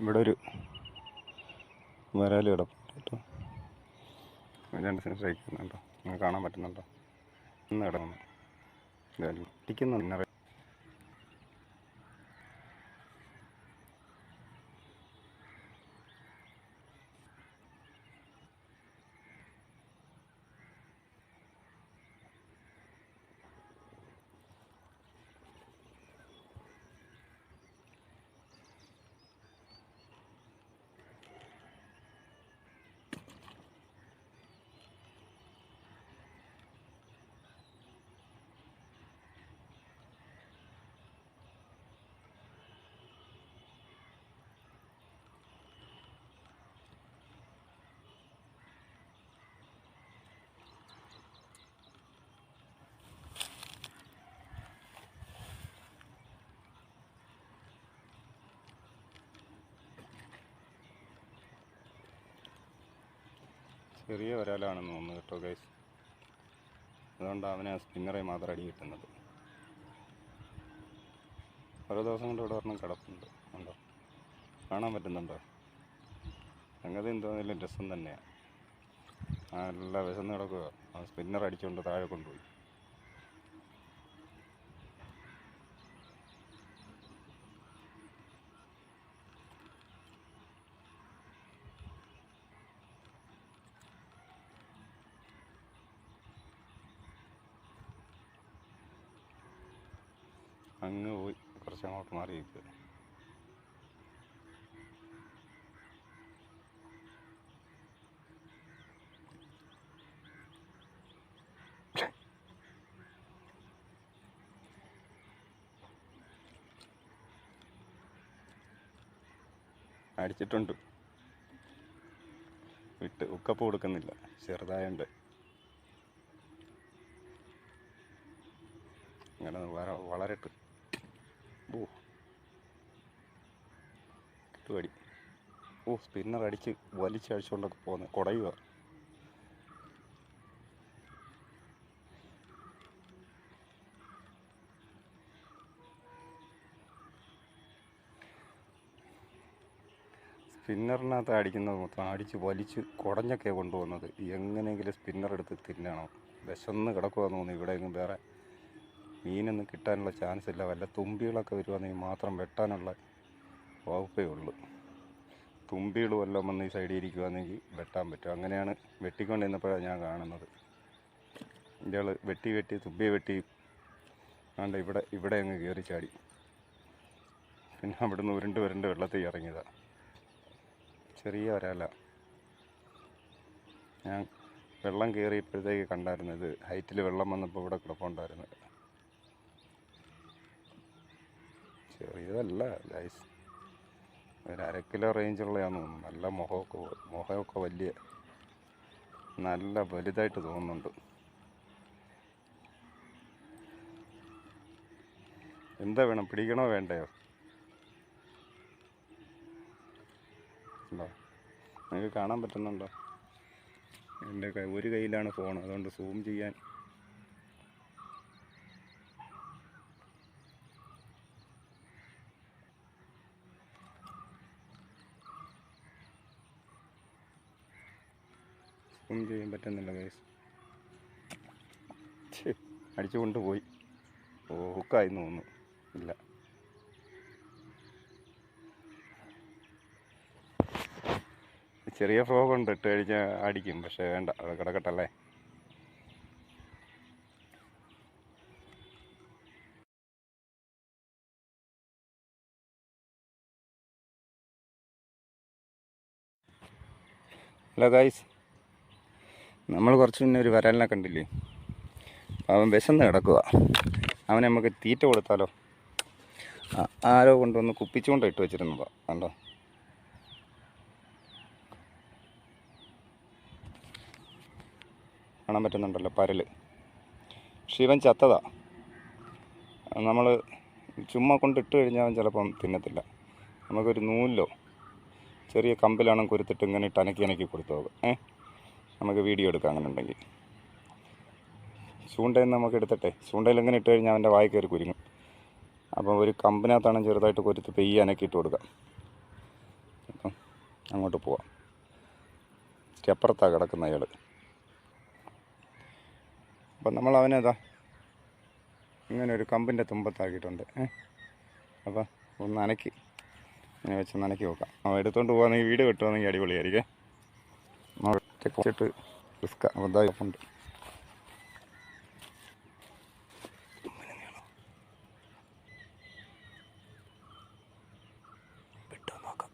ഇവിടെ ഒരു വരാൽ കിടപ്പുണ്ട് കേട്ടോ നിങ്ങൾക്ക് കാണാൻ പറ്റുന്നുണ്ടോ? ഇന്ന് കിടക്കുന്നു ഇതായാലും ചെറിയ വരാലാണെന്ന് തോന്നുന്നു കേട്ടോ ഗൈസ് അതുകൊണ്ട് ആ സ്പിന്നറെ മാത്രം അടി കിട്ടുന്നത്. ഓരോ ദിവസം കൊണ്ട് ഇവിടെ ഒരെണ്ണം കിടപ്പുണ്ട്. ഉണ്ടോ? കാണാൻ പറ്റുന്നുണ്ടോ? സംഗതി എന്തോന്നില്ല രസം തന്നെയാണ് നല്ല വിശന്ന് കിടക്കുക ആ സ്പിന്നർ അടിച്ചുകൊണ്ട് താഴെ കൊണ്ടുപോയി. അങ്ങ് പോയി. കുറച്ച് അങ്ങോട്ട് മാറി നിൽക്കുക അടിച്ചിട്ടുണ്ട്. വിട്ട് ഉക്കപ്പ് കൊടുക്കുന്നില്ല. ചെറുതായുണ്ട്. വളരെ വളരട്ട്. ഓ. ഓ സ്പിന്നർ അടിച്ച് വലിച്ചടിച്ചുകൊണ്ടൊക്കെ പോകുന്നത് കുടയുക സ്പിന്നറിനകത്ത് അടിക്കുന്നത് മൊത്തം അടിച്ച് വലിച്ച് കുടഞ്ഞൊക്കെ കൊണ്ടുപോകുന്നത്. എങ്ങനെയെങ്കിലും സ്പിന്നർ എടുത്ത് തിന്നണം. വിശന്ന് കിടക്കുമെന്ന് തോന്നുന്നു. ഇവിടെയെങ്കിലും വേറെ മീനൊന്നും കിട്ടാനുള്ള ചാൻസ് ഇല്ല. വല്ല തുമ്പികളൊക്കെ വരുവാണെങ്കിൽ മാത്രം വെട്ടാനുള്ള വകുപ്പേ ഉള്ളൂ. തുമ്പികൾ വല്ലതും വന്ന് ഈ സൈഡിൽ ഇരിക്കുവാണെങ്കിൽ വെട്ടാൻ പറ്റും. അങ്ങനെയാണ് വെട്ടിക്കൊണ്ടിരുന്നപ്പോഴാണ് ഞാൻ കാണുന്നത്. ഇയാൾ വെട്ടി വെട്ടി തുമ്പിയെ വെട്ടി. ആണ്ട് ഇവിടെ ഇവിടെ അങ്ങ് കയറി ചാടി. പിന്നെ അവിടുന്ന് ഉരുണ്ട് ഉരുണ്ട് വെള്ളത്തിൽ ഇറങ്ങിയതാണ് ചെറിയ ഒരാല. ഞാൻ വെള്ളം കയറിയപ്പോഴത്തേക്ക് കണ്ടായിരുന്നു ഇത് ഹൈറ്റിൽ വെള്ളം വന്നപ്പോൾ ഇവിടെ കിടപ്പുണ്ടായിരുന്നു ചെറിയതല്ല ലൈസ് ഒരു അര കിലോ റേഞ്ചുള്ളതാണെന്ന് തോന്നുന്നു. നല്ല മുഖമൊക്കെ മുഖമൊക്കെ വലിയ നല്ല വലുതായിട്ട് തോന്നുന്നുണ്ട്. എന്താ വേണം? പിടിക്കണോ വേണ്ടയോ? ഉണ്ടോ? നിങ്ങൾക്ക് കാണാൻ പറ്റുന്നുണ്ടോ? എന്റെ ഒരു കയ്യിലാണ് ഫോൺ അതുകൊണ്ട് സൂം ചെയ്യാൻ സൂം ചെയ്യാൻ പറ്റുന്നില്ല ഗൈസ് അടിച്ചു കൊണ്ടുപോയി. ഓ ഹുക്കായി തോന്നുന്നു. ഇല്ല. ചെറിയ ഫ്രോഗ് ഉണ്ട് ഇട്ട് കഴിഞ്ഞാൽ അടിക്കും പക്ഷേ വേണ്ട അത് കിടക്കട്ടല്ലേ ഹലോ ഗായ്സ് നമ്മൾ കുറച്ച് മുന്നേ ഒരു വരലിനെ കണ്ടില്ലേ? അവൻ വിശന്ന് കിടക്കുക അവനെ നമുക്ക് തീറ്റ കൊടുത്താലോ? ആരോ കൊണ്ടുവന്ന് കുപ്പിച്ചുകൊണ്ട് ഇട്ട് വെച്ചിരുന്നതാ. കണ്ടോ? കാണാൻ പറ്റുന്നുണ്ടല്ലോ പരൽ ശിവൻ ചത്തതാ. നമ്മൾ ചുമ്മാ കൊണ്ട് ഇട്ട് കഴിഞ്ഞാൽ അവൻ ചിലപ്പം തിന്നത്തില്ല. നമുക്കൊരു നൂലിലോ ചെറിയ കമ്പിലാണെങ്കിൽ കുരുത്തിട്ട് ഇങ്ങനെ ഇട്ട് അനക്കി അനക്കി കൊടുത്തു നോക്കാം ഏ? നമുക്ക് വീഡിയോ എടുക്കാം അങ്ങനെ ചൂണ്ടയിൽ നമുക്ക് എടുത്തിട്ടെ. ചൂണ്ടയിൽ എങ്ങനെ ഇട്ട് കഴിഞ്ഞാൽ അവന്റെ വായി കയറി കുരുങ്ങും. അപ്പം ഒരു കമ്പിനകത്താണ് ചെറുതായിട്ട് കൊരുത്ത് പെയ്യ് അനക്കി ഇട്ട് കൊടുക്കാം. അപ്പം അങ്ങോട്ട് പോവാം. അപ്പുറത്താണ് കിടക്കുന്ന അയാൾ അപ്പം നമ്മൾ അവനേതാ ഇങ്ങനെ ഒരു കമ്പിന്റെ തുമ്പത്താക്കിയിട്ടുണ്ട്. ഏഹ് അപ്പം ഒന്ന് അനക്കി. ഇങ്ങനെ വെച്ച് നനക്കി നോക്കാം. അവൻ എടുത്തുകൊണ്ട് പോകാമെങ്കിൽ വീട് കിട്ടുവാണെങ്കിൽ അടിപൊളിയായിരിക്കേ. വെച്ചിട്ട് റിസ്ക് ഉണ്ട് വിട്ടോ നോക്കാം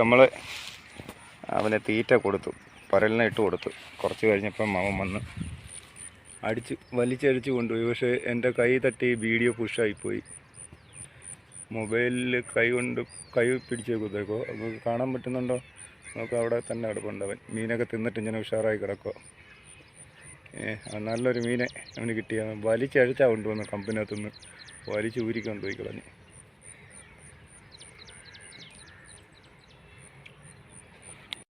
നമ്മൾ അവനെ തീറ്റ കൊടുത്തു. പരലിനെ ഇട്ട് കൊടുത്തു. കുറച്ച് കഴിഞ്ഞപ്പം അവൻ വന്ന് അടിച്ച് വലിച്ചടിച്ച് കൊണ്ടുപോയി. പക്ഷേ എന്റെ കൈ തട്ടി വീഡിയോ പുഷായിപ്പോയി മൊബൈലിൽ കൈ കൊണ്ട് കൈ പിടിച്ച് പിടിച്ചേക്കുത്തേക്കോ നമുക്ക് കാണാൻ പറ്റുന്നുണ്ടോ? നമുക്ക് അവിടെ തന്നെ കിടപ്പുണ്ടവൻ മീനൊക്കെ തിന്നിട്ട് ഇങ്ങനെ ഉഷാറായി കിടക്കുക നല്ലൊരു മീനെ അവന് കിട്ടിയ വലിച്ചഴിച്ചാണ് കൊണ്ടുവന്ന് കമ്പനകത്തുനിന്ന് വലിച്ച് ഊരിക്കൊണ്ടുപോയി കളഞ്ഞ്.